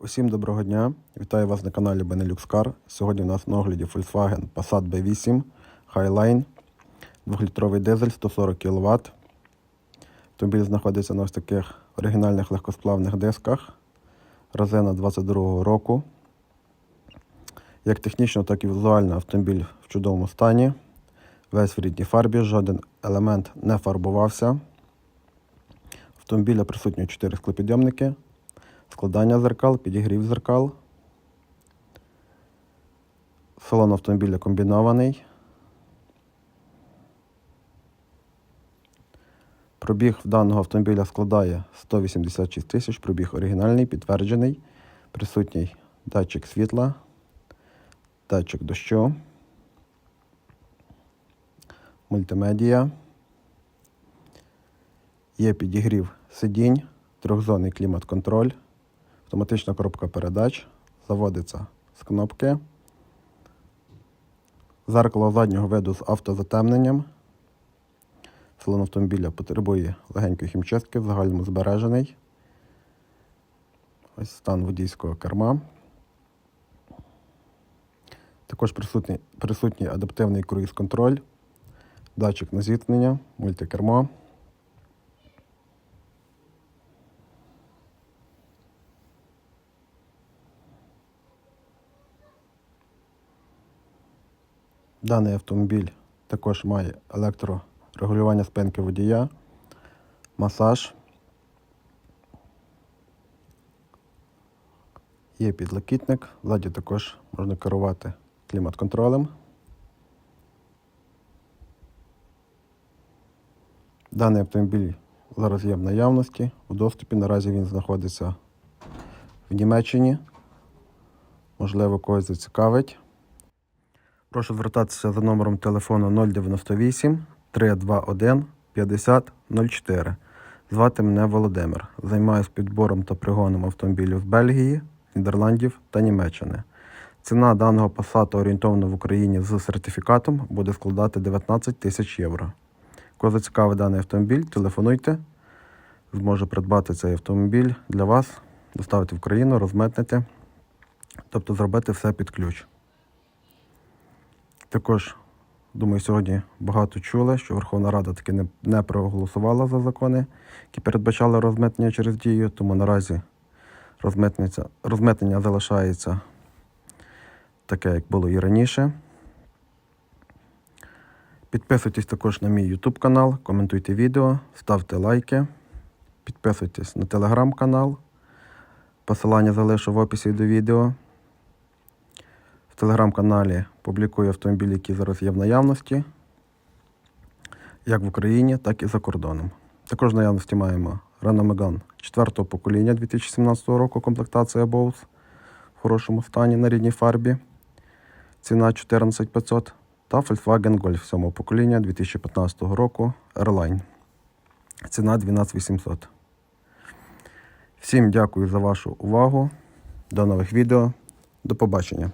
Усім доброго дня! Вітаю вас на каналі Benelux Car. Сьогодні у нас на огляді Volkswagen Passat B8 Highline, 2-літровий дизель 140 кВт. Автомобіль знаходиться на ось таких оригінальних легкосплавних дисках. Резина 22 року. Як технічно, так і візуально автомобіль в чудовому стані. Весь в рідній фарбі, жоден елемент не фарбувався. Автомобіля присутні 4 склопідйомники, складання зеркал, підігрів зеркал. Салон автомобіля комбінований. Пробіг даного автомобіля складає 186 тисяч, пробіг оригінальний, підтверджений. Присутній датчик світла, датчик дощу, мультимедіа. Є підігрів сидінь, трьохзонний клімат-контроль, автоматична коробка передач, заводиться з кнопки, зеркало заднього виду з автозатемненням. Салон автомобіля потребує легенької хімчистки, в загальному збережений. Ось стан водійського керма. Також присутній, присутній адаптивний круїз-контроль, датчик на зіткнення, мультикермо. Даний автомобіль також має електрорегулювання спинки водія, масаж. Є підлокітник, ззаді також можна керувати клімат-контролем. Даний автомобіль зараз є в наявності, у доступі. Наразі він знаходиться в Німеччині. Можливо, когось зацікавить. Прошу звертатися за номером телефону 098 321 50 04. Звати мене Володимир. Займаюся підбором та пригоном автомобілів з Бельгії, Нідерландів та Німеччини. Ціна даного Passat орієнтовно в Україні з сертифікатом буде складати 19 тисяч євро. Кого зацікавить даний автомобіль, телефонуйте. Зможу придбати цей автомобіль для вас, доставити в Україну, розмитнити, тобто зробити все під ключ. Також, думаю, сьогодні багато чули, що Верховна Рада таки не, не проголосувала за закони, які передбачали розмитнення через дію, тому наразі розмитнення, залишається таке, як було і раніше. Підписуйтесь також на мій YouTube канал, коментуйте відео, ставте лайки, підписуйтесь на телеграм-канал. Посилання залишу в описі до відео. В телеграм-каналі публікую автомобілі, які зараз є в наявності, як в Україні, так і за кордоном. Також в наявності маємо Renault Megane 4 покоління 2017 року, комплектація Bose в хорошому стані на рідній фарбі. Ціна 14500 та Volkswagen Golf 7 покоління 2015 року Airline. Ціна 12800. Всім дякую за вашу увагу. До нових відео. До побачення.